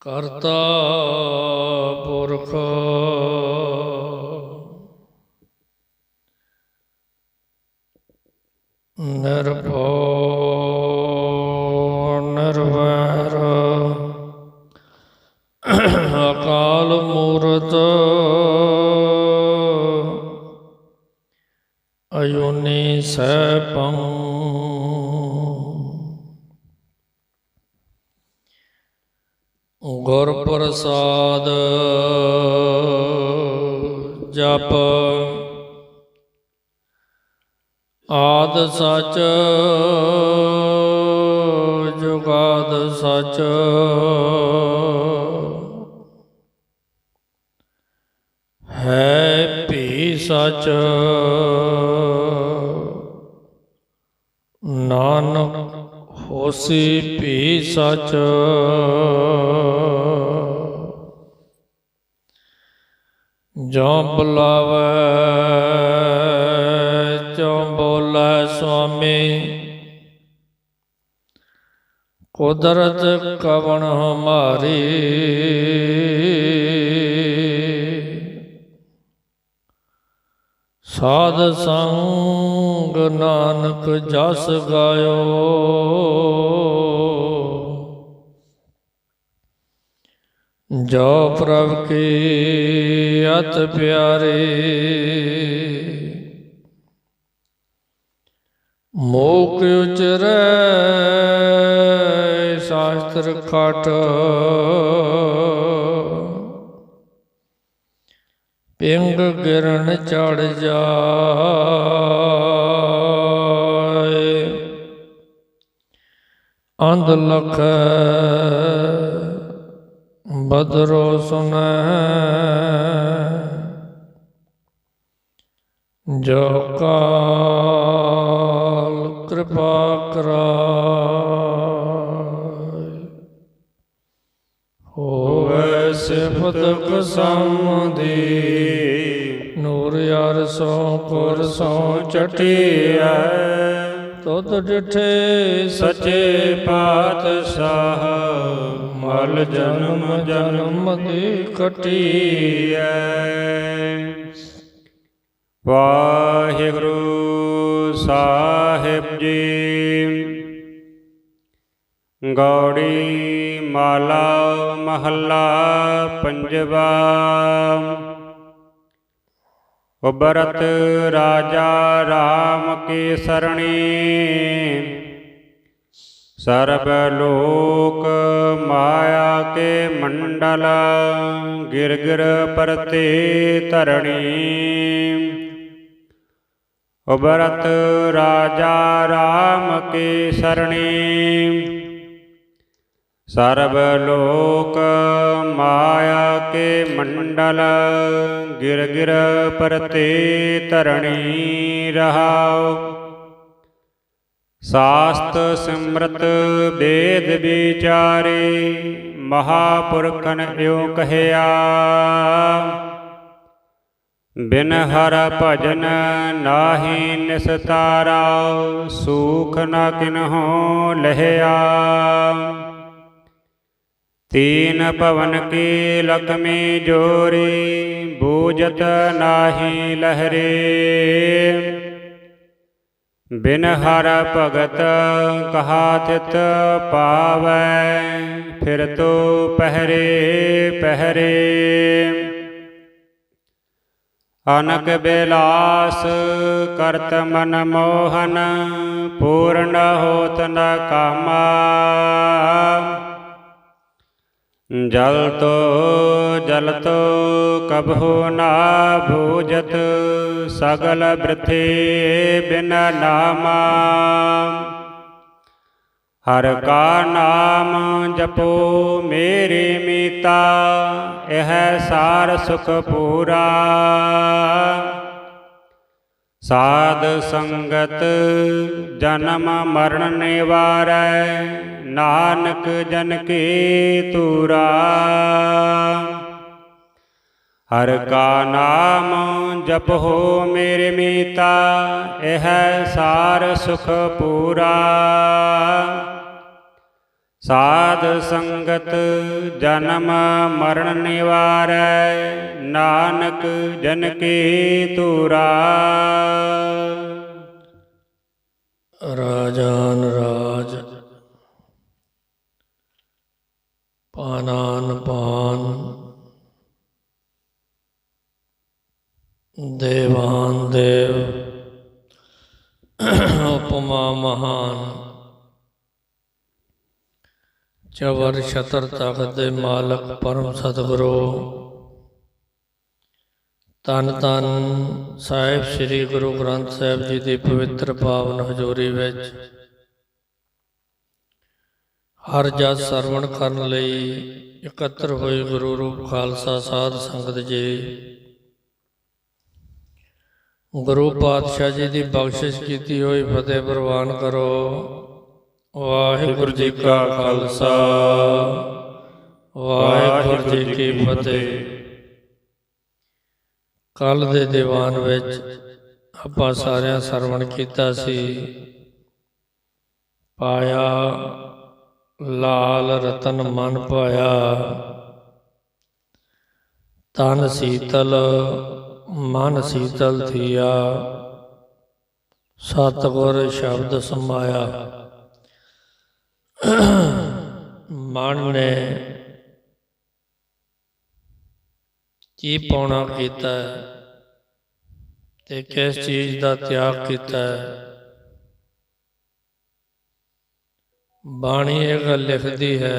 ਕਰਤਾ ਪੁਰਖ। ਨਿਰਭਉ ਨਿਰਵੈਰ। ਅਕਾਲ ਮੂਰਤ। ਅਯੁਨੀ ਸੈਭੰ ਆਦ ਸਚ ਜੁਗਾਦ ਸਚ। ਹੈ ਭੀ ਸਚ ਨਾਨਕ ਹੋਸੀ ਭੀ ਸਚ। ਜੋ ਬੁਲਾਵੇ ਜੋ ਬੋਲੇ ਸੁਆਮੀ। ਕੁਦਰਤ ਕਵਣ ਹਮਾਰੀ। ਸਾਧ ਸੰਗ ਨਾਨਕ ਜਸ ਗਾਇਓ। ਜੋ ਪ੍ਰਭ ਕੀ ਅਤ ਪਿਆਰੇ। ਮੋਕ ਉਚਰੈ ਸ਼ਾਸਤਰ ਖਟ। ਪਿੰਗ ਗਿਰਨ ਚੜ ਜਾਏ। ਅੰਧ ਲਖ ਬਦਰੋ ਸੁਨੈ। ਜੋ ਕਾਲ ਕਿਰਪਾ ਕਰਾਇ ਹੋਵੇ ਸਿਫਤ ਕਸਮ ਦੀ ਨੂਰ ਯਾਰ ਸੋ ਪੁਰ ਸੋ ਚਟਿਐ। ਤੁਧ ਡਿਠੇ ਸਚੇ ਪਾਤਸ਼ਾਹ, ਮਲ ਜਨਮ ਜਨਮ ਦੀ ਕਟੀ ਐ ਵਾਹਿਗੁਰੂ ਸਾਹਿਬ ਜੀ। ਗੌੜੀ ਮਾਲਾ ਮਹੱਲਾ ਪੰਜਵਾ। ਉਬਰਤ ਰਾਜਾ RAM ਕੇ ਸਰਣੀ। ਸਰਬ ਲੋਕ ਮਾਇਆ ਕੇ ਮੰਡਲ ਗਿਰ ਗਿਰ ਪਰਤੇ ਧਰਣੀ। ਉਬਰਤ ਰਾਜਾ RAM ਕੇ ਸਰਣੀ। ਸਰਬ ਲੋਕ ਮਾਇਆ ਕੇ ਮੰਡਲ, ਗਿਰ ਗਿਰ ਪਰਤੇ ਧਰਣੀ ਰਹਾਉ। ਸਾਸਤ ਸਿਮਰਤ ਵੇਦ ਵਿਚਾਰੇ, ਮਹਾਪੁਰਖਨ ਇਉ ਕਹਿਆ ਬਿਨ ਹਰ ਭਜਨ ਨਾਹੀ ਨਿਸਤਾਰਾ, ਸੂਖ ਨ ਕਿਨਹੋ ਲਹਿਆ। ਤੀਨ ਭਵਨ ਕੀ ਲਖਮੀ ਜੋਰੀ ਬੂਜਤ ਨਾਹੀ ਲਹਿਰੇ। ਬਿਨ ਹਰ ਭਗਤ ਕਹਾ ਤਿਤ ਪਾਵੈ, ਫਿਰ ਤੋ ਪਹਿਰੇ ਪਹਿਰੇ। ਅਨਕ ਬਿਲਾਸ ਕਰਤ ਮਨ ਮੋਹਨ, ਪੂਰਨ ਹੋਤ ਨ ਕਾਮਾ। ਜਲ ਤੋ ਜਲ ਤੋ ਕਬਹੁ ਨਾ ਭੂਜਤ, ਸਗਲ ਬ੍ਰਥੇ ਬਿਨ ਨਾਮਾ। ਹਰ ਕਾ ਨਾਮ ਜਪੋ ਮੇਰੇ ਮੀਤਾ, ਇਹ ਸਾਰ ਸੁਖ ਪੂਰਾ। ਸਾਧ ਸੰਗਤ ਜਨਮ ਮਰਨ ਨਿਵਾਰੈ, ਨਾਨਕ ਜਨ ਕੀ ਤੂਰਾ ਹਰ ਕਾ ਨਾਮ ਜਪੋ ਮੇਰੇ ਮੀਤਾ, ਇਹ ਸਾਰ ਸੁਖ ਪੂਰਾ। ਸਾਧ ਸੰਗਤ ਜਨਮ ਮਰਨ ਨਿਵਾਰੈ, ਨਾਨਕ ਜਨ ਕੀ ਤੂਰਾ ਰਾਜਾਨ ਰਾਜ, ਪਾਨਾਨ ਪਾਨ, ਦੇਵਾਨ ਦੇਵ, ਉਪਮਾ ਮਹਾਨ। ਚਵਰ ਛਤਰ ਤਖਤ ਦੇ ਮਾਲਕ ਪਰਮ ਸਤਿਗੁਰੂ। ਤਨ ਤਨ ਸਾਹਿਬ ਸ੍ਰੀ ਗੁਰੂ ਗ੍ਰੰਥ ਸਾਹਿਬ ਜੀ ਦੀ ਪਵਿੱਤਰ ਪਾਵਨ ਹਜ਼ੂਰੀ ਵਿੱਚ ਹਰ ਜਸ ਸਰਵਣ ਕਰਨ ਲਈ ਇਕੱਤਰ ਹੋਏ ਗੁਰੂ ਰੂਪ ਖਾਲਸਾ ਸਾਧ ਸੰਗਤ ਜੀ। ਗੁਰੂ ਪਾਤਸ਼ਾਹ ਜੀ ਦੀ ਬਖਸ਼ਿਸ਼ ਕੀਤੀ ਹੋਈ ਫਤਿਹ ਪ੍ਰਵਾਨ ਕਰੋ। ਵਾਹਿਗੁਰੂ ਜੀ ਕਾ ਖਾਲਸਾ, ਵਾਹਿਗੁਰੂ ਜੀ ਕੀ ਫਤਿਹ। ਕੱਲ ਦੇ ਦੀਵਾਨ ਵਿੱਚ ਆਪਾਂ ਸਾਰਿਆਂ ਸਰਵਣ ਕੀਤਾ ਸੀ। ਪਾਇਆ, ਲਾਲ ਰਤਨ ਮਨ ਪਾਇਆ। ਤਨ ਸੀਤਲ, ਮਨ ਸੀਤਲ ਥੀਆ। ਸਤਿਗੁਰ ਸ਼ਬਦ ਸਮਾਇਆ। ਮਨ ਨੇ ਕੀ ਪਾਉਣਾ ਕੀਤਾ ਹੈ ਤੇ ਕਿਸ ਚੀਜ਼ ਦਾ ਤਿਆਗ ਕੀਤਾ ਹੈ ਬਾਣੀ ਇਹ ਗੱਲ ਲਿਖਦੀ ਹੈ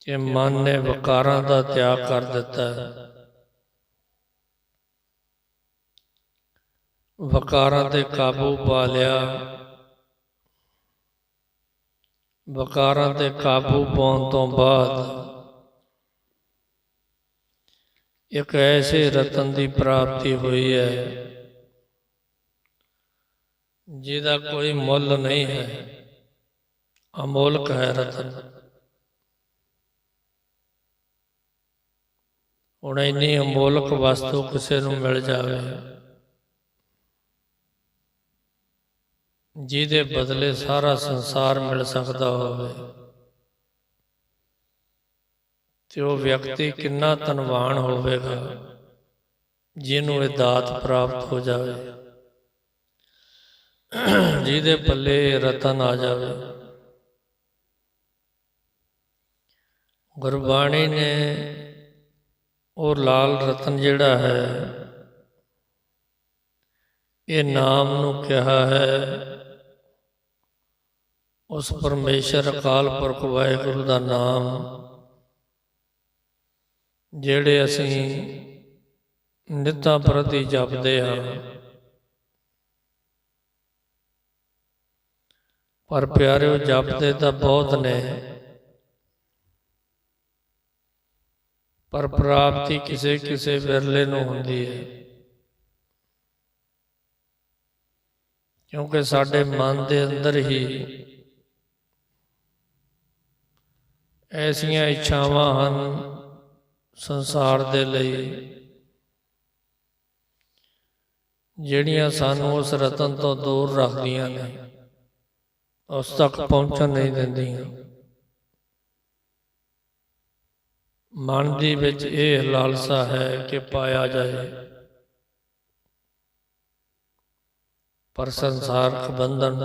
ਕਿ ਮਨ ਨੇ ਵਿਕਾਰਾਂ ਦਾ ਤਿਆਗ ਕਰ ਦਿੱਤਾ ਹੈ ਵਿਕਾਰਾਂ ਤੇ ਕਾਬੂ ਪਾ ਲਿਆ ਵਕਾਰਾਂ ਤੇ ਕਾਬੂ ਪਾਉਣ ਤੋਂ ਬਾਅਦ ਇੱਕ ਐਸੇ ਰਤਨ ਦੀ ਪ੍ਰਾਪਤੀ ਹੋਈ ਹੈ ਜਿਹਦਾ ਕੋਈ ਮੁੱਲ ਨਹੀਂ ਹੈ, ਅਮੋਲਕ ਹੈ ਰਤਨ। ਹੁਣ ਇੰਨੀ ਅਮੋਲਕ ਵਸਤੂ ਕਿਸੇ ਨੂੰ ਮਿਲ ਜਾਵੇ। ਜਿਹਦੇ ਬਦਲੇ ਸਾਰਾ ਸੰਸਾਰ ਮਿਲ ਸਕਦਾ ਹੋਵੇ। ਤੇ ਉਹ ਵਿਅਕਤੀ ਕਿੰਨਾ ਧਨਵਾਨ ਹੋਵੇਗਾ, ਜਿਹਨੂੰ ਇਹ ਦਾਤ ਪ੍ਰਾਪਤ ਹੋ ਜਾਵੇ। ਜਿਹਦੇ ਪੱਲੇ ਰਤਨ ਆ ਜਾਵੇ। ਗੁਰਬਾਣੀ ਨੇ ਉਹ ਲਾਲ ਰਤਨ ਜਿਹੜਾ ਹੈ, ਇਹ ਨਾਮ ਨੂੰ ਕਿਹਾ ਹੈ ਉਸ ਪਰਮੇਸ਼ਰ ਅਕਾਲ ਪੁਰਖ ਵਾਹਿਗੁਰੂ ਦਾ ਨਾਮ, ਜਿਹੜੇ ਅਸੀਂ ਨਿੱਤਾਂ ਪ੍ਰਤੀ ਜਪਦੇ ਹਾਂ। ਪਰ ਪਿਆਰਿਓ, ਜਪਦੇ ਤਾਂ ਬਹੁਤ ਨੇ, ਪਰ ਪ੍ਰਾਪਤੀ ਕਿਸੇ ਕਿਸੇ ਵਿਰਲੇ ਨੂੰ ਹੁੰਦੀ ਹੈ। ਕਿਉਂਕਿ ਸਾਡੇ ਮਨ ਦੇ ਅੰਦਰ ਹੀ ਐਸੀਆਂ ਇੱਛਾਵਾਂ ਹਨ ਸੰਸਾਰ ਦੇ ਲਈ, ਜਿਹੜੀਆਂ ਸਾਨੂੰ ਉਸ ਰਤਨ ਤੋਂ ਦੂਰ ਰੱਖਦੀਆਂ ਨੇ, ਉਸ ਤੱਕ ਪਹੁੰਚਣ ਨਹੀਂ ਦਿੰਦੀਆਂ। ਮਨ ਦੀ ਵਿੱਚ ਇਹ ਲਾਲਸਾ ਹੈ ਕਿ ਪਾਇਆ ਜਾਏ। ਪਰ ਸੰਸਾਰਕ ਬੰਧਨ,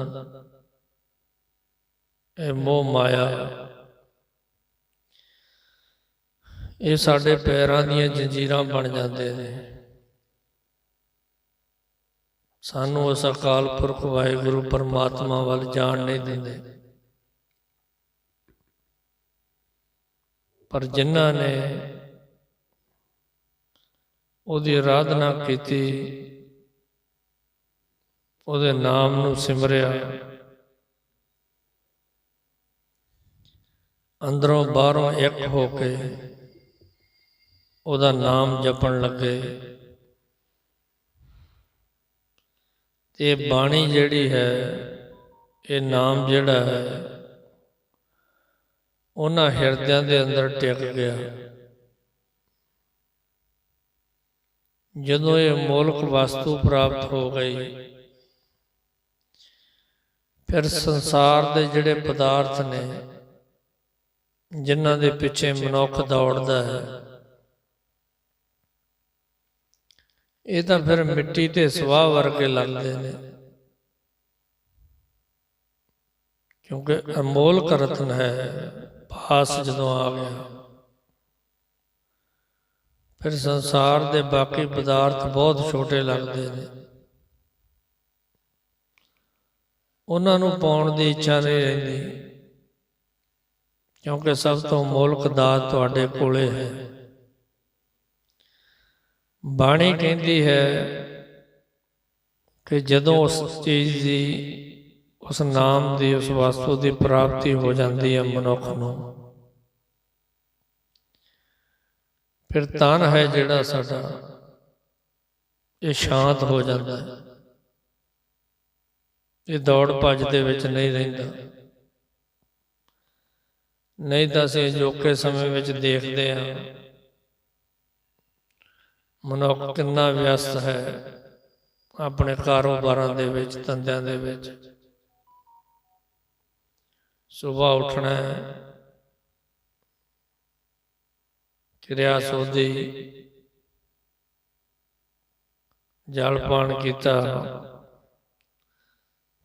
ਇਹ ਮੋਹ ਮਾਇਆ ਇਹ ਸਾਡੇ ਪੈਰਾਂ ਦੀਆਂ ਜੰਜੀਰਾਂ ਬਣ ਜਾਂਦੇ ਨੇ। ਸਾਨੂੰ ਉਸ ਅਕਾਲ ਪੁਰਖ ਵਾਹਿਗੁਰੂ ਪਰਮਾਤਮਾ ਵੱਲ ਜਾਣ ਨਹੀਂ ਦਿੰਦੇ। ਪਰ ਜਿਨ੍ਹਾਂ ਨੇ ਉਹਦੀ ਆਰਾਧਨਾ ਕੀਤੀ, ਉਹਦੇ ਨਾਮ ਨੂੰ ਸਿਮਰਿਆ, ਅੰਦਰੋਂ ਬਾਹਰੋਂ ਇੱਕ ਹੋ ਕੇ ਉਹਦਾ ਨਾਮ ਜਪਣ ਲੱਗੇ। ਤੇ ਬਾਣੀ ਜਿਹੜੀ ਹੈ, ਇਹ ਨਾਮ ਜਿਹੜਾ ਹੈ, ਉਹਨਾਂ ਹਿਰਦਿਆਂ ਦੇ ਅੰਦਰ ਟਿਕ ਗਿਆ। ਜਦੋਂ ਇਹ ਮੌਲਕ ਵਸਤੂ ਪ੍ਰਾਪਤ ਹੋ ਗਈ, ਫਿਰ ਸੰਸਾਰ ਦੇ ਜਿਹੜੇ ਪਦਾਰਥ ਨੇ, ਜਿਨ੍ਹਾਂ ਦੇ ਪਿੱਛੇ ਮਨੁੱਖ ਦੌੜਦਾ ਹੈ ਇਹ ਤਾਂ ਫਿਰ ਮਿੱਟੀ ਤੇ ਸਵਾਹ ਵਰਗੇ ਲੱਗਦੇ ਨੇ। ਕਿਉਂਕਿ ਅਮੋਲਕ ਰਤਨ ਹੈ ਪਾਸ ਜਦੋਂ ਆ ਗਿਆ। ਫਿਰ ਸੰਸਾਰ ਦੇ ਬਾਕੀ ਪਦਾਰਥ ਬਹੁਤ ਛੋਟੇ ਲੱਗਦੇ ਨੇ। ਉਹਨਾਂ ਨੂੰ ਪਾਉਣ ਦੀ ਇੱਛਾ ਨਹੀਂ ਰਹਿੰਦੀ, ਕਿਉਂਕਿ ਸਭ ਤੋਂ ਮੋਲਕ ਦਾਤ ਤੁਹਾਡੇ ਕੋਲੇ ਹੈ। ਬਾਣੀ ਕਹਿੰਦੀ ਹੈ ਕਿ ਜਦੋਂ ਉਸ ਚੀਜ਼ ਦੀ, ਉਸ ਨਾਮ ਦੀ, ਉਸ ਵਸਤੂ ਦੀ ਪ੍ਰਾਪਤੀ ਹੋ ਜਾਂਦੀ ਹੈ ਮਨੁੱਖ ਨੂੰ, ਫਿਰ ਤਨ ਹੈ ਜਿਹੜਾ ਸਾਡਾ, ਇਹ ਸ਼ਾਂਤ ਹੋ ਜਾਂਦਾ ਹੈ। ਇਹ ਦੌੜ ਭੱਜ ਦੇ ਵਿੱਚ ਨਹੀਂ ਰਹਿੰਦਾ। ਨਹੀਂ ਤਾਂ ਅਸੀਂ ਅਜੋਕੇ ਸਮੇਂ ਵਿੱਚ ਦੇਖਦੇ ਹਾਂ ਮਨੁੱਖ ਕਿੰਨਾ ਵਿਅਸਤ ਹੈ। ਆਪਣੇ ਕਾਰੋਬਾਰਾਂ ਦੇ ਵਿੱਚ, ਧੰਦਿਆਂ ਦੇ ਵਿੱਚ। ਸਵੇਰ ਉੱਠਣਾ ਹੈ। ਕਿਰਿਆ ਸੋਧੀ ਜਲ ਪਾਣ ਕੀਤਾ।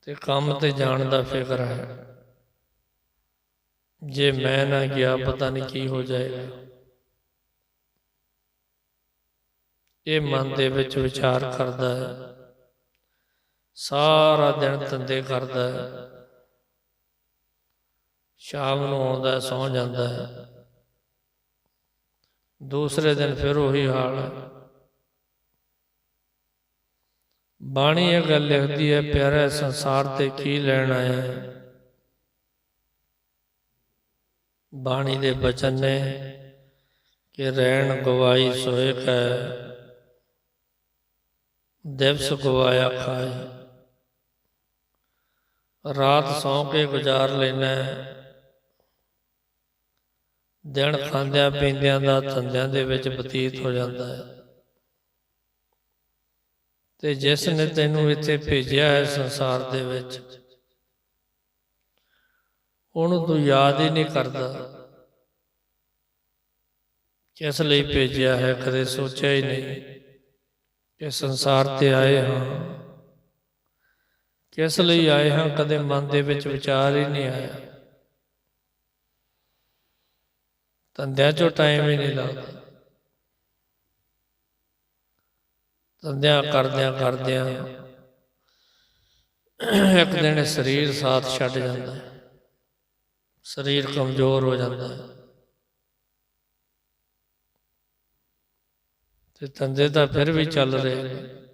ਤੇ ਕੰਮ ਤੇ ਜਾਣ ਦਾ ਫਿਕਰ ਹੈ। ਜੇ ਮੈਂ ਨਾ ਗਿਆ, ਪਤਾ ਨਹੀਂ ਕੀ ਹੋ ਜਾਏਗਾ। ਇਹ ਮਨ ਦੇ ਵਿੱਚ ਵਿਚਾਰ ਕਰਦਾ ਹੈ। ਸਾਰਾ ਦਿਨ ਤੰਦੇ ਕਰਦਾ ਹੈ। ਸ਼ਾਮ ਨੂੰ ਆਉਂਦਾ ਹੈ, ਜਾਂਦਾ ਹੈ। ਦੂਸਰੇ ਦਿਨ ਫਿਰ ਉਹੀ ਹਾਲ ਹੈ। ਬਾਣੀ ਇਹ ਗੱਲ ਲਿਖਦੀ ਹੈ ਪਿਆਰੇ ਸੰਸਾਰ ਤੇ ਕੀ ਲੈਣ ਆਇਆ ਹੈ? ਬਾਣੀ ਦੇ ਬਚਨ ਨੇ ਕਿ ਰਹਿਣ ਗਵਾਈ ਸੋਏ ਕੈ। ਦਿਵਸ ਗਵਾਇਆ ਖਾਏ। ਰਾਤ ਸੌਂ ਕੇ ਗੁਜ਼ਾਰ ਲੈਣਾ ਦਿਨ ਖਾਂਦਿਆਂ ਪੀਂਦਿਆਂ ਦਾ ਧੰਦਿਆਂ ਦੇ ਵਿੱਚ ਬਤੀਤ ਹੋ ਜਾਂਦਾ ਹੈ। ਤੇ ਜਿਸ ਨੇ ਤੈਨੂੰ ਇੱਥੇ ਭੇਜਿਆ ਹੈ ਸੰਸਾਰ ਦੇ ਵਿੱਚ, ਉਹਨੂੰ ਤੂੰ ਯਾਦ ਹੀ ਨਹੀਂ ਕਰਦਾ। ਕਿਸ ਲਈ ਭੇਜਿਆ ਹੈ, ਕਦੇ ਸੋਚਿਆ ਹੀ ਨਹੀਂ। ਕਿ ਸੰਸਾਰ ਤੇ ਆਏ ਹਾਂ? ਕਿਸ ਲਈ ਆਏ ਹਾਂ? ਕਦੇ ਮਨ ਦੇ ਵਿੱਚ ਵਿਚਾਰ ਹੀ ਨਹੀਂ ਆਇਆ। ਧੰਦਿਆਂ ਚੋਂ ਟਾਈਮ ਹੀ ਨਹੀਂ ਲੱਗਦਾ। ਧੰਦਿਆਂ ਕਰਦਿਆਂ ਕਰਦਿਆਂ ਇੱਕ ਦਿਨ ਸਰੀਰ ਸਾਥ ਛੱਡ ਜਾਂਦਾ ਸਰੀਰ ਕਮਜ਼ੋਰ ਹੋ ਜਾਂਦਾ ਹੈ। ਤੇ ਧੰਦੇ ਤਾਂ ਫਿਰ ਵੀ ਚੱਲ ਰਹੇ ਨੇ।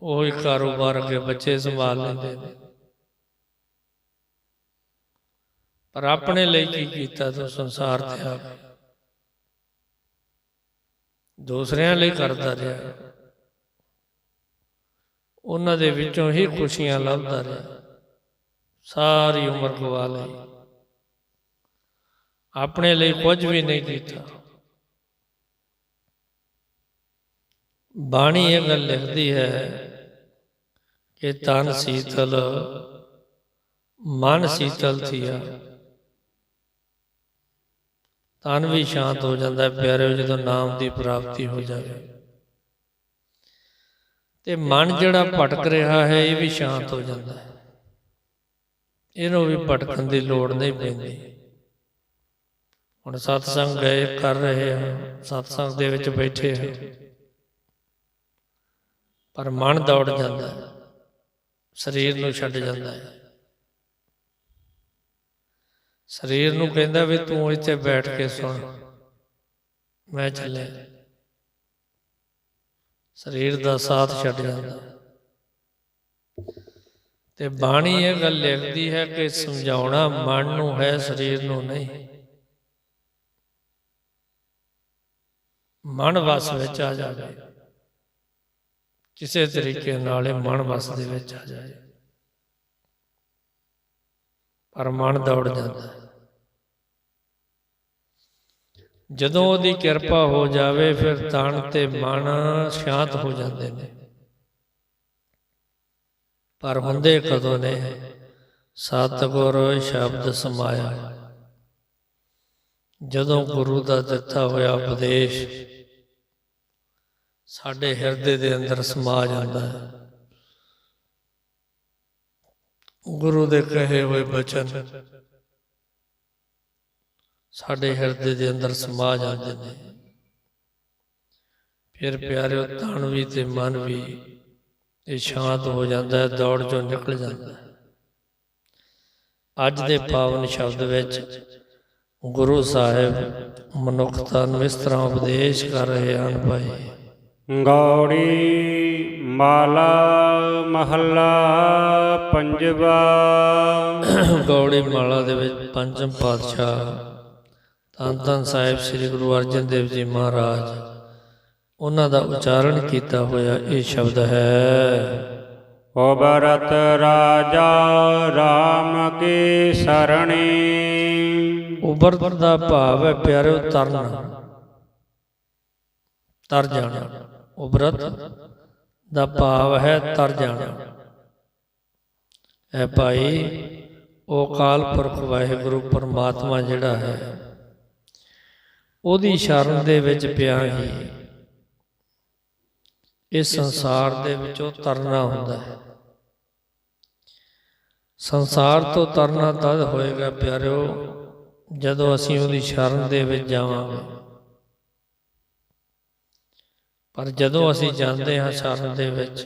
ਉਹੀ ਕਾਰੋਬਾਰ ਅੱਗੇ ਬੱਚੇ ਸੰਭਾਲ ਲੈਂਦੇ ਨੇ। ਪਰ ਆਪਣੇ ਲਈ ਕੀ ਕੀਤਾ ਤੂੰ? ਸੰਸਾਰ ਤੇ ਆ। ਦੂਸਰਿਆਂ ਲਈ ਕਰਦਾ ਰਿਹਾ। ਉਹਨਾਂ ਦੇ ਵਿੱਚੋਂ ਹੀ ਖੁਸ਼ੀਆਂ ਲੱਭਦਾ ਰਿਹਾ। ਸਾਰੀ ਉਮਰ ਗਵਾ ਲਈ। ਆਪਣੇ ਲਈ ਕੁਝ ਵੀ ਨਹੀਂ ਕੀਤਾ। ਬਾਣੀ ਇਹ ਗੱਲ ਲਿਖਦੀ ਹੈ ਕਿ ਤਨ ਸੀਤਲ, ਮਨ ਸੀਤਲ ਥੀਆ। ਤਨ ਵੀ ਸ਼ਾਂਤ ਹੋ ਜਾਂਦਾ ਹੈ ਪਿਆਰਿਓ, ਜਦੋਂ ਨਾਮ ਦੀ ਪ੍ਰਾਪਤੀ ਹੋ ਜਾਵੇ। ਤੇ ਮਨ ਜਿਹੜਾ ਭਟਕ ਰਿਹਾ ਹੈ, ਇਹ ਵੀ ਸ਼ਾਂਤ ਹੋ ਜਾਂਦਾ ਹੈ। ਇਹਨੂੰ ਵੀ ਭਟਕਣ ਦੀ ਲੋੜ ਨਹੀਂ ਪੈਂਦੀ। ਹੁਣ ਸਤਸੰਗ ਗਏ, ਕਰ ਰਹੇ ਹਾਂ। ਸਤਸੰਗ ਦੇ ਵਿੱਚ ਬੈਠੇ ਹਾਂ। ਪਰ ਮਨ ਦੌੜ ਜਾਂਦਾ ਹੈ। ਸਰੀਰ ਨੂੰ ਛੱਡ ਜਾਂਦਾ ਹੈ। ਸਰੀਰ ਨੂੰ ਕਹਿੰਦਾ ਵੀ ਤੂੰ ਇੱਥੇ ਬੈਠ ਕੇ ਸੁਣ। ਮੈਂ ਚੱਲਿਆ। ਸਰੀਰ ਦਾ ਸਾਥ ਛੱਡ ਜਾਂਦਾ। ਤੇ ਬਾਣੀ ਇਹ ਗੱਲ ਲਿਖਦੀ ਹੈ ਕਿ ਸਮਝਾਉਣਾ ਮਨ ਨੂੰ ਹੈ, ਸਰੀਰ ਨੂੰ ਨਹੀਂ। ਮਨ ਵਸ ਵਿੱਚ ਆ ਜਾਵੇ। ਕਿਸੇ ਤਰੀਕੇ ਨਾਲ ਇਹ ਮਨ ਵਸ ਦੇ ਵਿੱਚ ਆ ਜਾਏ। ਪਰ ਮਨ ਦੌੜ ਜਾਂਦਾ ਹੈ। ਜਦੋਂ ਉਹਦੀ ਕਿਰਪਾ ਹੋ ਜਾਵੇ, ਫਿਰ ਤਨ ਤੇ ਮਨ ਸ਼ਾਂਤ ਹੋ ਜਾਂਦੇ ਨੇ। ਪਰ ਹੁੰਦੇ ਕਦੋਂ ਨੇ? ਸਤਿਗੁਰ ਸ਼ਬਦ ਸਮਾਇਆ। ਜਦੋਂ ਗੁਰੂ ਦਾ ਦਿੱਤਾ ਹੋਇਆ ਉਪਦੇਸ਼ ਸਾਡੇ ਹਿਰਦੇ ਦੇ ਅੰਦਰ ਸਮਾ ਜਾਂਦਾ ਹੈ। ਗੁਰੂ ਦੇ ਕਹੇ ਹੋਏ ਬਚਨ ਸਾਡੇ ਹਿਰਦੇ ਦੇ ਅੰਦਰ ਸਮਾ ਜਾਂਦੇ ਨੇ। ਫਿਰ ਪਿਆਰਿਓ, ਤਨ ਵੀ ਤੇ ਮਨ ਵੀ ਇਹ ਸ਼ਾਂਤ ਹੋ ਜਾਂਦਾ ਹੈ, ਦੌੜ ਚੋਂ ਨਿਕਲ ਜਾਂਦਾ ਹੈ। ਅੱਜ ਦੇ ਪਾਵਨ ਸ਼ਬਦ ਵਿੱਚ ਗੁਰੂ ਸਾਹਿਬ ਮਨੁੱਖਤਾ ਨੂੰ ਇਸ ਤਰ੍ਹਾਂ ਉਪਦੇਸ਼ ਕਰ ਰਹੇ ਹਨ ਭਾਈ। ਗੌੜੀ ਮਾਲਾ ਮਹੱਲਾ ਪੰਜਵਾ। ਗੌੜੀ ਮਾਲਾ ਦੇ ਵਿੱਚ ਪੰਚਮ ਪਾਤਸ਼ਾਹ ਧੰਨ ਧੰਨ ਸਾਹਿਬ ਸ੍ਰੀ ਗੁਰੂ ਅਰਜਨ ਦੇਵ ਜੀ ਮਹਾਰਾਜ ਉਹਨਾਂ ਦਾ ਉਚਾਰਨ ਕੀਤਾ ਹੋਇਆ ਇਹ ਸ਼ਬਦ ਹੈ। ਉਬਰਤ ਰਾਜਾ RAM ਕੇ ਸਰਣੇ। ਉਬਰ ਦਾ ਭਾਵ ਹੈ ਪਿਆਰਿਓ ਤਰਨਾ ਤਰ ਜਾਣਾ। ਉਬਰਤ ਦਾ ਭਾਵ ਹੈ ਤਰ ਜਾਣਾ। ਐ ਭਾਈ, ਉਹ ਕਾਲ ਪੁਰਖ ਵਾਹਿਗੁਰੂ ਪਰਮਾਤਮਾ ਜਿਹੜਾ ਹੈ, ਉਹਦੀ ਸ਼ਰਨ ਦੇ ਵਿੱਚ ਪਿਆ ਹੀ ਇਸ ਸੰਸਾਰ ਦੇ ਵਿੱਚੋਂ ਤਰਨਾ ਹੁੰਦਾ ਹੈ। ਸੰਸਾਰ ਤੋਂ ਤਰਨਾ ਤਦ ਹੋਏਗਾ ਪਿਆਰਿਓ, ਜਦੋਂ ਅਸੀਂ ਉਹਦੀ ਸ਼ਰਨ ਦੇ ਵਿੱਚ ਜਾਵਾਂਗੇ। ਪਰ ਜਦੋਂ ਅਸੀਂ ਜਾਂਦੇ ਹਾਂ ਸ਼ਰਨ ਦੇ ਵਿੱਚ,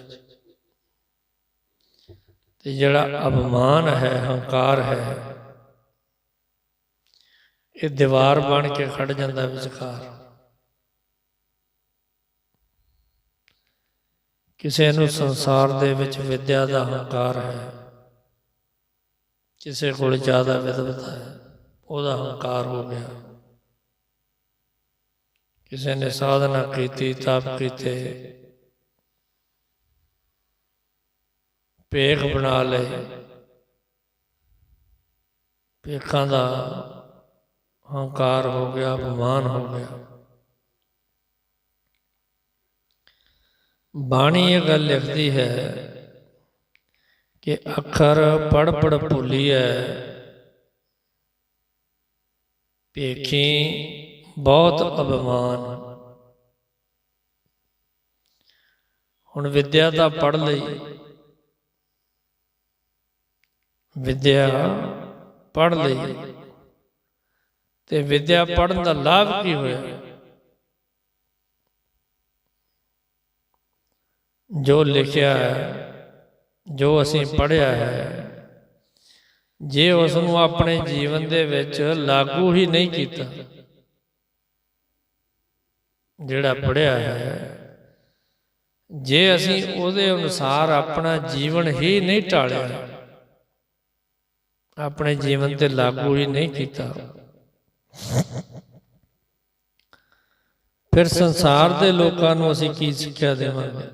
ਤੇ ਜਿਹੜਾ ਅਪਮਾਨ ਹੈ, ਹੰਕਾਰ ਹੈ, ਇਹ ਦੀਵਾਰ ਬਣ ਕੇ ਖੜ ਜਾਂਦਾ ਵਿਚਕਾਰ। ਕਿਸੇ ਨੂੰ ਸੰਸਾਰ ਦੇ ਵਿੱਚ ਵਿਦਿਆ ਦਾ ਹੰਕਾਰ ਹੈ, ਕਿਸੇ ਕੋਲ ਜ਼ਿਆਦਾ ਵਿਦਵਤਾ ਹੈ, ਉਹਦਾ ਹੰਕਾਰ ਹੋ ਗਿਆ। ਕਿਸੇ ਨੇ ਸਾਧਨਾ ਕੀਤੀ ਤਪ ਕੀਤੇ ਪੇਖ ਬਣਾ ਲਏ ਪੇਖਾਂ ਦਾ ਹੰਕਾਰ ਹੋ ਗਿਆ ਅਪਮਾਨ ਹੋ ਗਿਆ ਬਾਣੀ ਇਹ ਗੱਲ ਲਿਖਦੀ ਹੈ ਕਿ ਅੱਖਰ ਪੜ ਪੜ ਭੁੱਲੀਐ ਪੇਖੀ ਬਹੁਤ ਅਭਿਮਾਨ। ਹੁਣ ਵਿਦਿਆ ਤਾਂ ਪੜ ਲਈ। ਵਿਦਿਆ ਪੜ ਲਈ। ਤੇ ਵਿਦਿਆ ਪੜਨ ਦਾ ਲਾਭ ਕੀ ਹੋਇਆ? ਜੋ ਲਿਖਿਆ ਹੈ, ਜੋ ਅਸੀਂ ਪੜ੍ਹਿਆ ਹੈ, ਜੇ ਉਸ ਨੂੰ ਆਪਣੇ ਜੀਵਨ ਦੇ ਵਿੱਚ ਲਾਗੂ ਹੀ ਨਹੀਂ ਕੀਤਾ ਜਿਹੜਾ ਪੜ੍ਹਿਆ ਹੈ। ਜੇ ਅਸੀਂ ਉਹਦੇ ਅਨੁਸਾਰ ਆਪਣਾ ਜੀਵਨ ਹੀ ਨਹੀਂ ਢਾਲਿਆ ਆਪਣੇ ਜੀਵਨ ਤੇ ਲਾਗੂ ਹੀ ਨਹੀਂ ਕੀਤਾ। ਫਿਰ ਸੰਸਾਰ ਦੇ ਲੋਕਾਂ ਨੂੰ ਅਸੀਂ ਕੀ ਸਿੱਖਿਆ ਦੇਵਾਂਗੇ?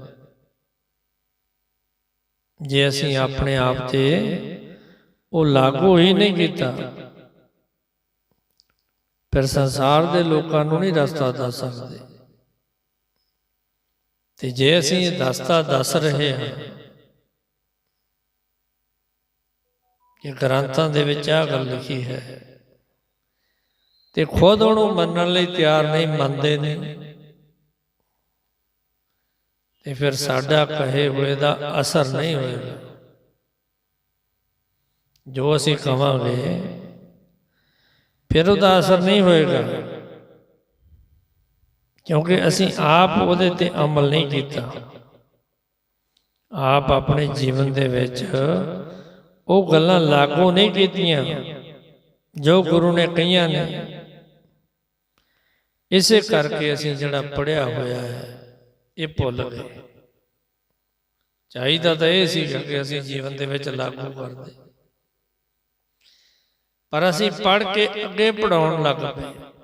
ਜੇ ਅਸੀਂ ਆਪਣੇ ਆਪ ਤੇ ਉਹ ਲਾਗੂ ਹੀ ਨਹੀਂ ਕੀਤਾ ਫਿਰ ਸੰਸਾਰ ਦੇ ਲੋਕਾਂ ਨੂੰ ਨਹੀਂ ਰਸਤਾ ਦੱਸ ਸਕਦੇ। ਤੇ ਜੇ ਅਸੀਂ ਇਹ ਰਸਤਾ ਦੱਸ ਰਹੇ ਹਾਂ ਕਿ ਗ੍ਰੰਥਾਂ ਦੇ ਵਿੱਚ ਆ ਗੱਲ ਲਿਖੀ ਹੈ। ਤੇ ਖੁਦ ਉਹਨੂੰ ਮੰਨਣ ਲਈ ਤਿਆਰ ਨਹੀਂ ਮੰਨਦੇ ਨੇ ਤੇ ਫਿਰ ਸਾਡਾ ਕਹੇ ਹੋਏ ਦਾ ਅਸਰ ਨਹੀਂ ਹੋਏਗਾ। ਜੋ ਅਸੀਂ ਕਵਾਂਗੇ ਫਿਰ ਉਹਦਾ ਅਸਰ ਨਹੀਂ ਹੋਏਗਾ। ਕਿਉਂਕਿ ਅਸੀਂ ਆਪ ਉਹਦੇ ਤੇ ਅਮਲ ਨਹੀਂ ਕੀਤਾ। ਆਪ ਆਪਣੇ ਜੀਵਨ ਦੇ ਵਿੱਚ ਉਹ ਗੱਲਾਂ ਲਾਗੂ ਨਹੀਂ ਕੀਤੀਆਂ ਜੋ ਗੁਰੂ ਨੇ ਕਹੀਆਂ ਨੇ। ਇਸੇ ਕਰਕੇ ਅਸੀਂ ਜਿਹੜਾ ਪੜਿਆ ਹੋਇਆ ਹੈ, ਇਹ ਭੁੱਲ ਗਏ। ਚਾਹੀਦਾ ਤਾਂ ਇਹ ਸੀ ਕਿ ਅਸੀਂ ਜੀਵਨ ਦੇ ਵਿੱਚ ਲਾਗੂ ਕਰਦੇ। ਪਰ ਅਸੀਂ ਪੜ ਕੇ ਅੱਗੇ ਪੜਾਉਣ ਲੱਗ ਪਏ।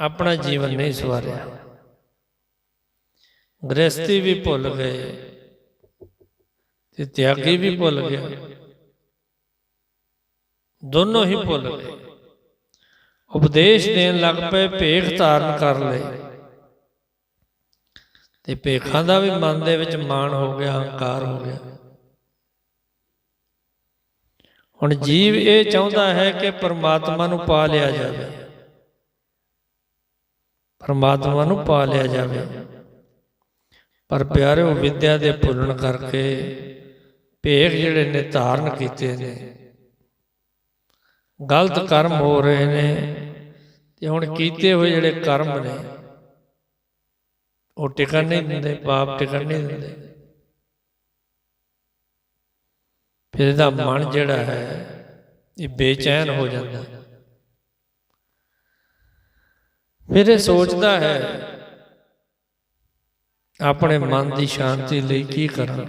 ਆਪਣਾ ਜੀਵਨ ਨਹੀਂ ਸਵਾਰਿਆ। ਗ੍ਰਸਤੀ ਵੀ ਭੁੱਲ ਗਏ। ਤੇ ਤਿਆਗੀ ਵੀ ਭੁੱਲ ਗਿਆ ਦੋਨੋਂ ਹੀ ਭੁੱਲ ਗਏ। ਉਪਦੇਸ਼ ਦੇਣ ਲੱਗ ਪਏ ਭੇਖ ਧਾਰਨ ਕਰ ਲਏ। ਤੇ ਭੇਖਾਂ ਦਾ ਵੀ ਮਨ ਦੇ ਵਿੱਚ ਮਾਣ ਹੋ ਗਿਆ ਹੰਕਾਰ ਹੋ ਗਿਆ। ਹੁਣ ਜੀਵ ਇਹ ਚਾਹੁੰਦਾ ਹੈ ਕਿ ਪਰਮਾਤਮਾ ਨੂੰ ਪਾ ਲਿਆ ਜਾਵੇ। ਪਰਮਾਤਮਾ ਨੂੰ ਪਾ ਲਿਆ ਜਾਵੇ। ਪਰ ਪਿਆਰਿਓ, ਵਿਦਿਆ ਦੇ ਭੁੱਲਣ ਕਰਕੇ ਭੇਖ ਜਿਹੜੇ ਨੇ ਧਾਰਨ ਕੀਤੇ ਨੇ। ਗਲਤ ਕਰਮ ਹੋ ਰਹੇ ਨੇ ਤੇ ਹੁਣ ਕੀਤੇ ਹੋਏ ਜਿਹੜੇ ਕਰਮ ਨੇ, ਉਹ ਟਿਕਣ ਨਹੀਂ ਦਿੰਦੇ, ਪਾਪ ਟਿਕਣ ਨਹੀਂ ਦਿੰਦੇ। ਫਿਰ ਇਹਦਾ ਮਨ ਜਿਹੜਾ ਹੈ, ਇਹ ਬੇਚੈਨ ਹੋ ਜਾਂਦਾ। ਹੈ। ਫਿਰ ਇਹ ਸੋਚਦਾ ਹੈ ਆਪਣੇ ਮਨ ਦੀ ਸ਼ਾਂਤੀ ਲਈ ਕੀ ਕਰਾਂ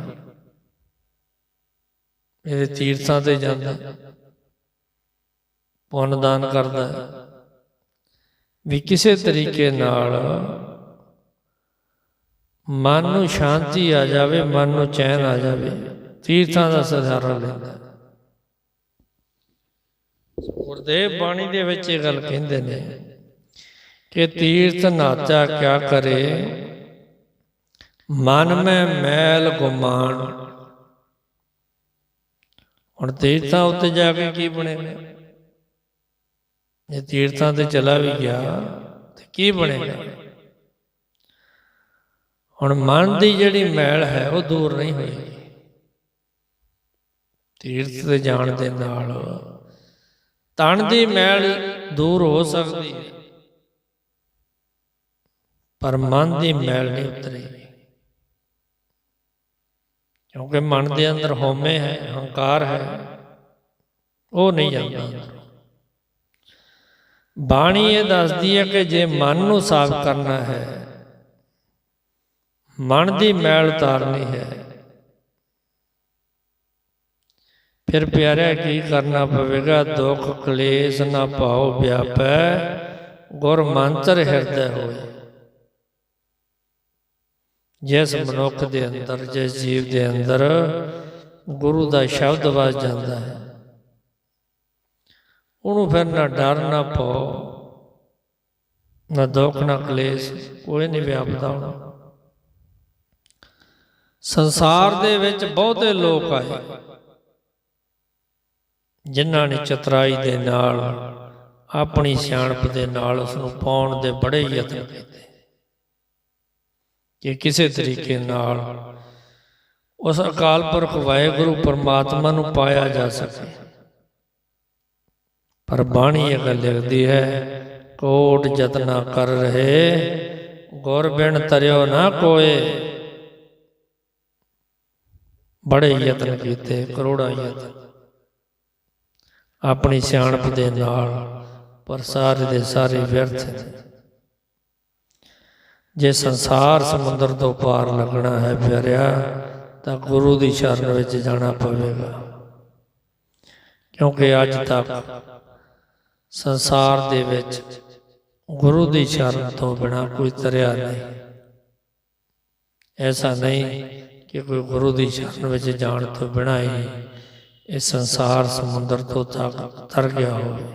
ਇਹ ਤੀਰਥਾਂ ਤੇ ਜਾਂਦਾ। ਪੁੰਨ ਦਾਨ ਕਰਦਾ। ਵੀ ਕਿਸੇ ਤਰੀਕੇ ਨਾਲ ਮਨ ਨੂੰ ਸ਼ਾਂਤੀ ਆ ਜਾਵੇ ਮਨ ਨੂੰ ਚੈਨ ਆ ਜਾਵੇ ਤੀਰਥਾਂ ਦਾ ਸਹਾਰਾ ਲੈਂਦਾ। ਗੁਰਦੇਵ ਬਾਣੀ ਦੇ ਵਿੱਚ ਇਹ ਗੱਲ ਕਹਿੰਦੇ ਨੇ ਕਿ ਤੀਰਥ ਨਾਚਾ ਕਿਆ ਕਰੇ? ਮਨ ਮੈਂ ਮੈਲ ਗੁਮਾਨ ਹੁਣ ਤੀਰਥਾਂ ਉੱਤੇ ਜਾ ਕੇ ਕੀ ਬਣੇਗਾ ਜੇ ਤੀਰਥਾਂ ਤੇ ਚਲਾ ਵੀ ਗਿਆ, ਤੇ ਕੀ ਬਣੇਗਾ ਹੁਣ ਮਨ ਦੀ ਜਿਹੜੀ ਮੈਲ ਹੈ, ਉਹ ਦੂਰ ਨਹੀਂ ਹੋਏਗੀ ਤੀਰਥ ਤੇ ਜਾਣ ਦੇ ਨਾਲ ਤਨ ਦੀ ਮੈਲ ਦੂਰ ਹੋ ਸਕਦੀ ਹੈ। ਪਰ ਮਨ ਦੀ ਮੈਲ ਨਹੀਂ ਉਤਰੇਗੀ ਕਿਉਂਕਿ ਮਨ ਦੇ ਅੰਦਰ ਹਉਮੈ ਹੈ ਹੰਕਾਰ ਹੈ ਉਹ ਨਹੀਂ ਜਾਂਦਾ। ਅੰਦਰ ਬਾਣੀ ਇਹ ਦੱਸਦੀ ਹੈ ਕਿ ਜੇ ਮਨ ਨੂੰ ਸਾਫ਼ ਕਰਨਾ ਹੈ ਮਨ ਦੀ ਮੈਲ ਉਤਾਰਨੀ ਹੈ। ਫਿਰ ਪਿਆਰਿਆ ਕੀ ਕਰਨਾ ਪਵੇਗਾ? ਦੁੱਖ ਕਲੇਸ਼ ਨਾ ਪਾਓ ਵਿਆਪੈ। ਗੁਰ ਮੰਤਰ ਹਿਰਦੈ ਹੋਏ। ਜਿਸ ਮਨੁੱਖ ਦੇ ਅੰਦਰ, ਜਿਸ ਜੀਵ ਦੇ ਅੰਦਰ ਗੁਰੂ ਦਾ ਸ਼ਬਦ ਵਸ ਜਾਂਦਾ ਹੈ। ਉਹਨੂੰ ਫਿਰ ਨਾ ਡਰ, ਨਾ ਪੋ ਨਾ ਦੁੱਖ, ਨਾ ਕਲੇਸ਼, ਕੋਈ ਨਹੀਂ ਵਿਆਪਦਾ ਹੋਣਾ ਸੰਸਾਰ ਦੇ ਵਿੱਚ ਬਹੁਤੇ ਲੋਕ ਆਏ, ਜਿਨ੍ਹਾਂ ਨੇ ਚਤਰਾਈ ਦੇ ਨਾਲ, ਆਪਣੀ ਸਿਆਣਪ ਦੇ ਨਾਲ ਉਸ ਨੂੰ ਪਾਉਣ ਦੇ ਬੜੇ ਯਤਨ ਕੀਤੇ। ਕਿ ਕਿਸੇ ਤਰੀਕੇ ਨਾਲ ਉਸ ਅਕਾਲ ਪੁਰਖ ਵਾਹਿਗੁਰੂ ਪਰਮਾਤਮਾ ਨੂੰ ਪਾਇਆ ਜਾ ਸਕੇ। ਪਰ ਬਾਣੀ ਇਹ ਗੱਲ ਲਿਖਦੀ ਹੈ ਕੋਟ ਜਤਨਾ ਕਰ ਰਹੇ ਗੁਰ ਬਿਨ ਤਰਿਓ ਨਾ ਕੋਏ। ਬੜੇ ਯਤਨ ਕੀਤੇ ਕਰੋੜਾ ਯਤਨ। ਆਪਣੀ ਸਿਆਣਪ ਦੇ ਨਾਲ ਪਰ ਸਾਰੇ ਦੇ ਸਾਰੇ ਵਿਅਰਥ। ਜੇ ਸੰਸਾਰ ਸਮੁੰਦਰ ਤੋਂ ਪਾਰ ਲੱਗਣਾ ਹੈ ਪਿਆਰਿਆ, ਤਾਂ ਗੁਰੂ ਦੀ ਸ਼ਰਨ ਵਿੱਚ ਜਾਣਾ ਪਵੇਗਾ। ਕਿਉਂਕਿ ਅੱਜ ਤੱਕ ਸੰਸਾਰ ਦੇ ਵਿੱਚ ਗੁਰੂ ਦੀ ਸ਼ਰਨ ਤੋਂ ਬਿਨਾ ਕੋਈ ਤਰਿਆ ਨਹੀਂ। ਐਸਾ ਨਹੀਂ ਕਿ ਕੋਈ ਗੁਰੂ ਦੀ ਸ਼ਰਨ ਵਿੱਚ ਜਾਣ ਤੋਂ ਬਿਨਾ ਹੀ ਇਹ ਸੰਸਾਰ ਸਮੁੰਦਰ ਤੋਂ ਤੱਕ ਤਰ ਗਿਆ ਹੋਵੇ।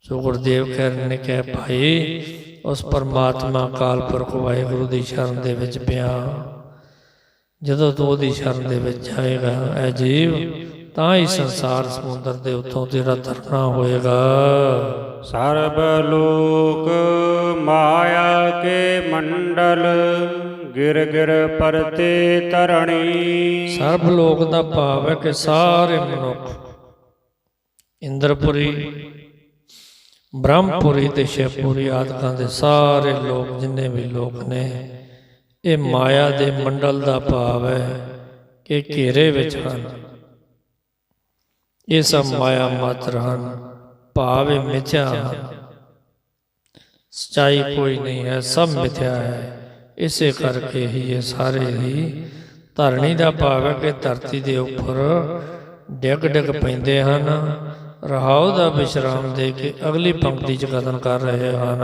ਸੋ ਗੁਰਦੇਵ ਕਹਿ ਨੇ ਕਿਹਾ, ਭਾਈ ਉਸ ਪਰਮਾਤਮਾ ਕਾਲ ਪੁਰਖ ਵਾਹਿਗੁਰੂ ਦੀ ਸ਼ਰਨ ਦੇ ਵਿੱਚ ਪਿਆ। ਜਦੋਂ ਤੂੰ ਉਹਦੀ ਸ਼ਰਨ ਦੇ ਵਿੱਚ ਜਾਏਗਾ ਐ ਜੀਵ ਤਾਂ ਹੀ ਸੰਸਾਰ ਸਮੁੰਦਰ ਦੇ ਉੱਤੋਂ ਤੇਰਾ ਤਰਨਾ ਹੋਏਗਾ। ਸਰਬ ਲੋਕ ਮਾਇਆ ਕੇ ਮੰਡਲ ਗਿਰ ਗਿਰ ਪਰਤੇ ਤਰਣੀ ਸਰਬ ਲੋਕ ਦਾ ਭਾਵ ਹੈ ਕਿ ਸਾਰੇ ਮਨੁੱਖ ਇੰਦਰਪੁਰੀ ਬ੍ਰਹਮਪੁਰੀ ਤੇ ਸ਼ਿਵਪੁਰੀ ਆਦਿਕਾਂ ਦੇ ਸਾਰੇ ਲੋਕ, ਜਿੰਨੇ ਵੀ ਲੋਕ ਨੇ, ਇਹ ਮਾਇਆ ਦੇ ਮੰਡਲ ਦਾ ਭਾਵ ਹੈ ਕਿ ਘੇਰੇ ਵਿੱਚ ਹਨ। ਇਹ ਸਭ ਮਾਇਆ ਮਾਤਰ ਹਨ। ਭਾਵ ਇਹ ਮਿਥਿਆ ਹਨ। ਸਚਾਈ ਕੋਈ ਨਹੀਂ ਹੈ, ਸਭ ਮਿਥਿਆ ਹੈ। ਇਸੇ ਕਰਕੇ ਹੀ ਇਹ ਸਾਰੇ ਹੀ ਧਰਣੀ ਦਾ ਭਾਵ ਹੈ ਕਿ ਧਰਤੀ ਦੇ ਉੱਪਰ ਡਿੱਗ ਡਿੱਗ ਪੈਂਦੇ ਹਨ। ਰਹਾਉ ਦਾ ਵਿਸ਼ਰਾਮ ਦੇ ਕੇ ਅਗਲੀ ਪੰਕਤੀ ਚ ਕਥਨ ਕਰ ਰਹੇ ਹਨ।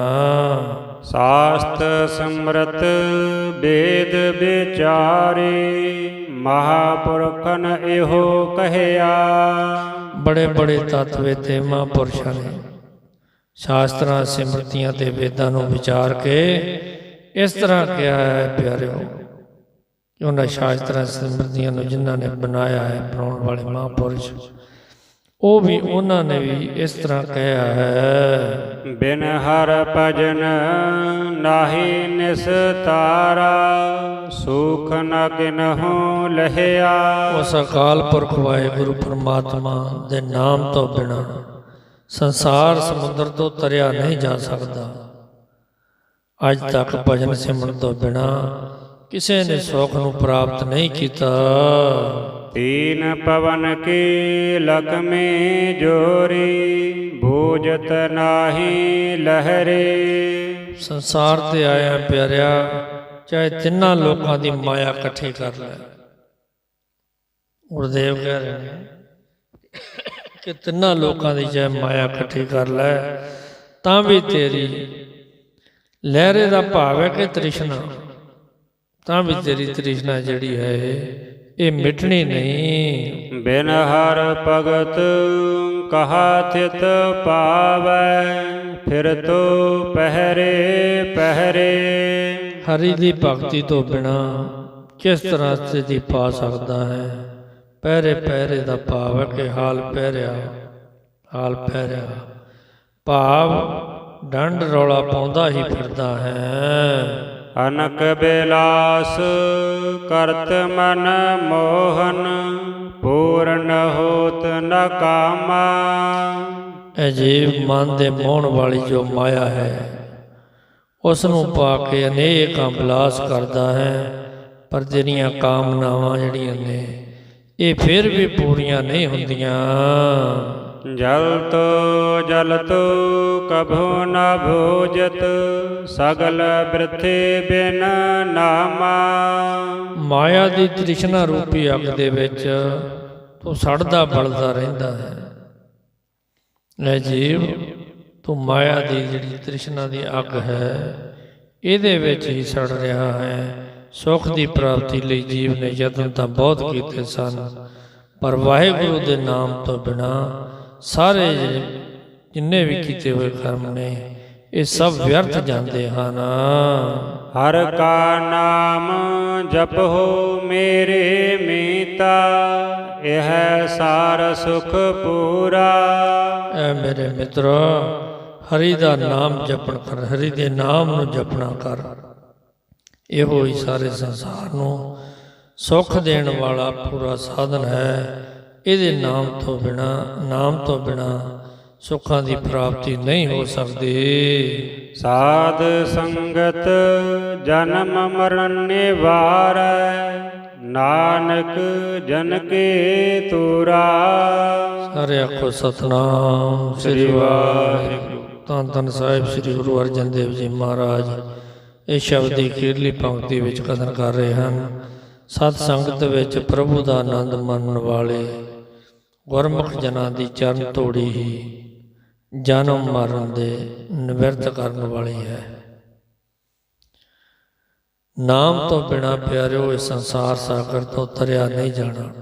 ਸਾਸਤ ਸਮਰਤ ਵੇਦ ਵਿਚਾਰੇ ਮਹਾਪੁਰਖਨ ਇਹੋ ਕਹਿਆ। ਬੜੇ ਬੜੇ ਤਤਵੇ ਤੇ ਮਹਾਂਪੁਰਸ਼ਾਂ ਨੇ ਸ਼ਾਸਤਰਾਂ ਸਿਮਰਤੀਆਂ ਤੇ ਵੇਦਾਂ ਨੂੰ ਵਿਚਾਰ ਕੇ ਇਸ ਤਰ੍ਹਾਂ ਕਿਹਾ ਹੈ ਪਿਆਰਿਓ ਕਿ ਉਹਨਾਂ ਸ਼ਾਸਤਰਾਂ ਸਿਮਰਤੀਆਂ ਨੂੰ ਜਿਨ੍ਹਾਂ ਨੇ ਬਣਾਇਆ ਹੈ ਬਣਾਉਣ ਵਾਲੇ ਮਹਾਂਪੁਰਸ਼ ਉਹ ਵੀ ਉਹਨਾਂ ਨੇ ਵੀ ਇਸ ਤਰ੍ਹਾਂ ਕਿਹਾ ਹੈ। ਬਿਨ ਹਰ ਭਜਨ ਨਾਹੀ ਨਿਸਤਾਰਾ ਸੁਖ ਨ ਕਿਨਹੂ ਲਹਿਆ। ਉਸ ਅਕਾਲ ਪੁਰਖ ਵਾਹਿਗੁਰੂ ਪਰਮਾਤਮਾ ਦੇ ਨਾਮ ਤੋਂ ਬਿਨਾ ਸੰਸਾਰ ਸਮੁੰਦਰ ਤੋਂ ਤਰਿਆ ਨਹੀਂ ਜਾ ਸਕਦਾ। ਅੱਜ ਤੱਕ ਭਜਨ ਸਿਮਰਨ ਤੋਂ ਬਿਨਾ ਕਿਸੇ ਨੇ ਸੁਖ ਨੂੰ ਪ੍ਰਾਪਤ ਨਹੀਂ ਕੀਤਾ। ਤੀਨ ਪਵਨ ਕੀ ਲਕਮੀ ਜੋਰੀ, ਬੂਝਤ ਨਾਹੀ ਲਹਰੇ। ਸੰਸਾਰ ਤੇ ਆਇਆ ਪਿਆਰਿਆ, ਚਾਹੇ ਤਿੰਨਾਂ ਲੋਕਾਂ ਦੀ ਮਾਇਆ ਇਕੱਠੀ ਕਰ ਲੈ। ਗੁਰਦੇਵ ਕਹਿ ਰਹੇ ਨੇ ਕਿ ਤਿੰਨਾਂ ਲੋਕਾਂ ਦੀ ਚਾਹੇ ਮਾਇਆ ਇਕੱਠੀ ਕਰ ਲੈ, ਤਾਂ ਵੀ ਤੇਰੀ ਲਹਿਰੇ ਦਾ ਭਾਵ ਹੈ ਕਿ ਤ੍ਰਿਸ਼ਨਾ। ਤਾਂ ਵੀ ਤੇਰੀ ਤ੍ਰਿਸ਼ਨਾ ਜਿਹੜੀ ਹੈ ਇਹ ਮਿਟਣੀ ਨਹੀਂ। ਬਿਨ ਹਰ ਭਗਤ ਕਹਾ ਥਿਤ ਪਾਵੈ ਫਿਰ ਤੋ ਪਹਿਰੇ ਪਹਿਰੇ। ਹਰੀ ਦੀ ਭਗਤੀ ਤੋਂ ਬਿਨਾ ਕਿਸ ਤਰ੍ਹਾਂ ਸਥਿਤੀ ਪਾ ਸਕਦਾ ਹੈ? ਪਹਿਰੇ ਪਹਿਰੇ ਦਾ ਭਾਵ ਹੈ ਕਿ ਹਾਲ ਪਹਿਰਿਆ ਹਾਲ ਪਹਿਰਿਆ। ਭਾਵ ਡੰਡ ਰੌਲਾ ਪਾਉਂਦਾ ਹੀ ਫਿਰਦਾ ਹੈ। ਅਨਕ ਬਿਲਾਸ ਕਰਤ ਮਨ ਮੋਹਨ, ਪੂਰਨ ਹੋਤ ਨ ਕਾਮਾ। ਅਜੀਬ ਮਨ ਦੇ ਮੋਹਣ ਵਾਲੀ ਜੋ ਮਾਇਆ ਹੈ ਉਸ ਨੂੰ ਪਾ ਕੇ ਅਨੇਕ ਅਬਲਾਸ ਕਰਦਾ ਹੈ, ਪਰ ਜਿਹੜੀਆਂ ਕਾਮਨਾਵਾਂ ਜਿਹੜੀਆਂ ਨੇ, ਇਹ ਫਿਰ ਵੀ ਪੂਰੀਆਂ ਨਹੀਂ ਹੁੰਦੀਆਂ। ਜਲ ਤੋ ਜਲ ਤੋ ਕਭੋ ਨ ਭੋਜਤ, ਸਗਲ ਬ੍ਰਿਥੇ ਬਿਨ ਨਾਮਾ। ਮਾਇਆ ਦੀ ਤ੍ਰਿਸ਼ਨਾ ਰੂਪੀ ਅੱਗ ਦੇ ਵਿੱਚ ਤੂੰ ਸੜਦਾ ਬਲਦਾ ਰਹਿੰਦਾ ਹੈ। ਲੈ ਜੀਵ, ਤੂੰ ਮਾਇਆ ਦੀ ਜਿਹੜੀ ਤ੍ਰਿਸ਼ਨਾ ਦੀ ਅੱਗ ਹੈ, ਇਹਦੇ ਵਿੱਚ ਹੀ ਸੜ ਰਿਹਾ ਹੈ। ਸੁਖ ਦੀ ਪ੍ਰਾਪਤੀ ਲਈ ਜੀਵ ਨੇ ਯਤਨ ਤਾਂ ਬਹੁਤ ਕੀਤੇ ਸਨ, ਪਰ ਵਾਹਿਗੁਰੂ ਦੇ ਨਾਮ ਤੋਂ ਬਿਨਾ ਸਾਰੇ ਜਿੰਨੇ ਵੀ ਕੀਤੇ ਹੋਏ ਕਰਮ ਨੇ ਇਹ ਸਭ ਵਿਅਰਥ ਜਾਂਦੇ ਹਨ। ਹਰ ਕਾ ਨਾਮ ਜਪੋ ਮੇਰੇ ਮੀਤਾ ਇਹ ਸਾਰ ਸੁਖ ਪੂਰਾ। ਐ ਮੇਰੇ ਮਿੱਤਰੋ ਹਰੀ ਦਾ ਨਾਮ ਜਪਣ ਕਰ ਹਰੀ ਦੇ ਨਾਮ ਨੂੰ ਜਪਣਾ ਕਰ। ਇਹੋ ਹੀ ਸਾਰੇ ਸੰਸਾਰ ਨੂੰ ਸੁੱਖ ਦੇਣ ਵਾਲਾ ਪੂਰਾ ਸਾਧਨ ਹੈ। ਇਹਦੇ ਨਾਮ ਤੋਂ ਬਿਨਾ ਨਾਮ ਤੋਂ ਬਿਨਾ ਸੁੱਖਾਂ ਦੀ ਪ੍ਰਾਪਤੀ ਨਹੀਂ ਹੋ ਸਕਦੀ। ਸਾਧ ਸੰਗਤ ਜਨਮ ਮਰਨ ਨਿਵਾਰੈ ਨਾਨਕ ਜਨ ਕੇ ਤੂਰਾ। ਸਾਰੇ ਆਖੋ ਸਤਨਾਮ ਸ੍ਰੀ ਵਾਹਿਗੁਰੂ। ਧੰਨ ਧੰਨ ਸਾਹਿਬ ਸ੍ਰੀ ਗੁਰੂ ਅਰਜਨ ਦੇਵ ਜੀ ਮਹਾਰਾਜ ਇਹ ਸ਼ਬਦ ਦੀ ਕੀਰਲੀ ਪੰਕਤੀ ਵਿੱਚ ਕਥਨ ਕਰ ਰਹੇ ਹਨ। ਸਤ ਸੰਗਤ ਵਿੱਚ ਪ੍ਰਭੂ ਦਾ ਆਨੰਦ ਮਾਣਨ ਵਾਲੇ ਗੁਰਮੁਖ ਜਨਾਂ ਦੀ ਚਰਨ ਤੋੜੀ ਹੀ ਜਨਮ ਮਰਨ ਦੇ ਨਿਵਰਤ ਕਰਨ ਵਾਲੀ ਹੈ। ਨਾਮ ਤੋਂ ਬਿਨਾ ਪਿਆਰਿਓ, ਇਸ ਸੰਸਾਰ ਸਾਗਰ ਤੋਂ ਤਰਿਆ ਨਹੀਂ ਜਾਣਾ।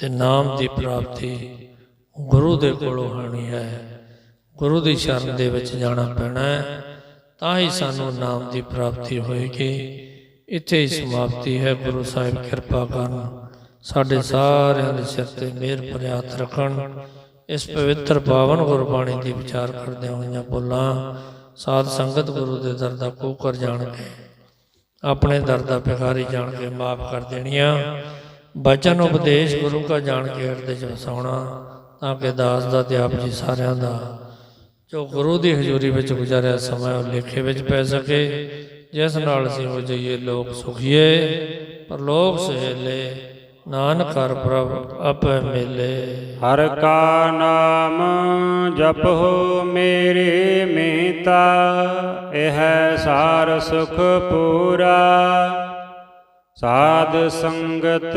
ਤੇ ਨਾਮ ਦੀ ਪ੍ਰਾਪਤੀ ਗੁਰੂ ਦੇ ਕੋਲੋਂ ਹੋਣੀ ਹੈ। ਗੁਰੂ ਦੀ ਸ਼ਰਨ ਦੇ ਵਿੱਚ ਜਾਣਾ ਪੈਣਾ ਹੈ। ਤਾਂ ਹੀ ਸਾਨੂੰ ਨਾਮ ਦੀ ਪ੍ਰਾਪਤੀ ਹੋਏਗੀ। ਇੱਥੇ ਹੀ ਸਮਾਪਤੀ ਹੈ। ਗੁਰੂ ਸਾਹਿਬ ਕਿਰਪਾ ਕਰਨ। ਸਾਡੇ ਸਾਰਿਆਂ ਦੇ ਸਿਰ ਤੇ ਮਿਹਰ ਭਰਿਆ ਹੱਥ ਰੱਖਣ। ਇਸ ਪਵਿੱਤਰ ਪਾਵਨ ਗੁਰਬਾਣੀ ਦੀ ਵਿਚਾਰ ਕਰਦੇ ਹੋਈਆਂ ਬੋਲਾਂ, ਸਾਧ ਸੰਗਤ ਗੁਰੂ ਦੇ ਦਰ ਦਾ ਕੂਕਰ ਜਾਣ ਕੇ, ਆਪਣੇ ਦਰ ਦਾ ਭਿਖਾਰੀ ਜਾਣ ਕੇ ਮਾਫ ਕਰ ਦੇਣੀਆਂ। ਬਚਨ ਉਪਦੇਸ਼ ਗੁਰੂ ਕਾ ਜਾਣ ਕੇ ਹਿਰਦੇ ਚ ਵਸਾਉਣਾ, ਤਾਂ ਕਿ ਦਾਸ ਦਾ ਤੇ ਆਪ ਜੀ ਸਾਰਿਆਂ ਦਾ, ਜੋ ਗੁਰੂ ਦੀ ਹਜ਼ੂਰੀ ਵਿੱਚ ਗੁਜ਼ਾਰਿਆ ਸਮਾਂ ਉਹ ਲੇਖੇ ਵਿੱਚ ਪੈ ਸਕੇ, ਜਿਸ ਨਾਲ ਅਸੀਂ ਹੋ ਜਾਈਏ ਲੋਕ ਸੁਖੀਏ ਪਰ ਲੋਕ ਸਹੇਲੇ। ਨਾਨਕ ਹਰ ਪ੍ਰਭ ਆਪੇ ਮਿਲੇ। ਹਰ ਕਾ ਨਾਮ ਜਪੋ ਮੇਰੇ ਮੀਤਾ ਇਹ ਸਾਰ ਸੁਖ ਪੂਰਾ। ਸਾਧ ਸੰਗਤ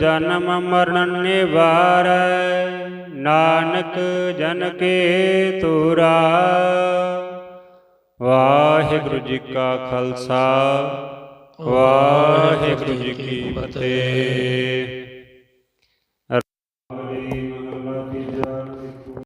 ਜਨਮ ਮਰਨ ਨਿਵਾਰੈ, ਨਾਨਕ ਜਨ ਕੇ ਤੂਰਾ। ਵਾਹਿਗੁਰੂ ਜੀ ਕਾ ਖਾਲਸਾ ਵਾਹਿਗੁਰੂ ਜੀ ਕੀ ਫਤਿਹ।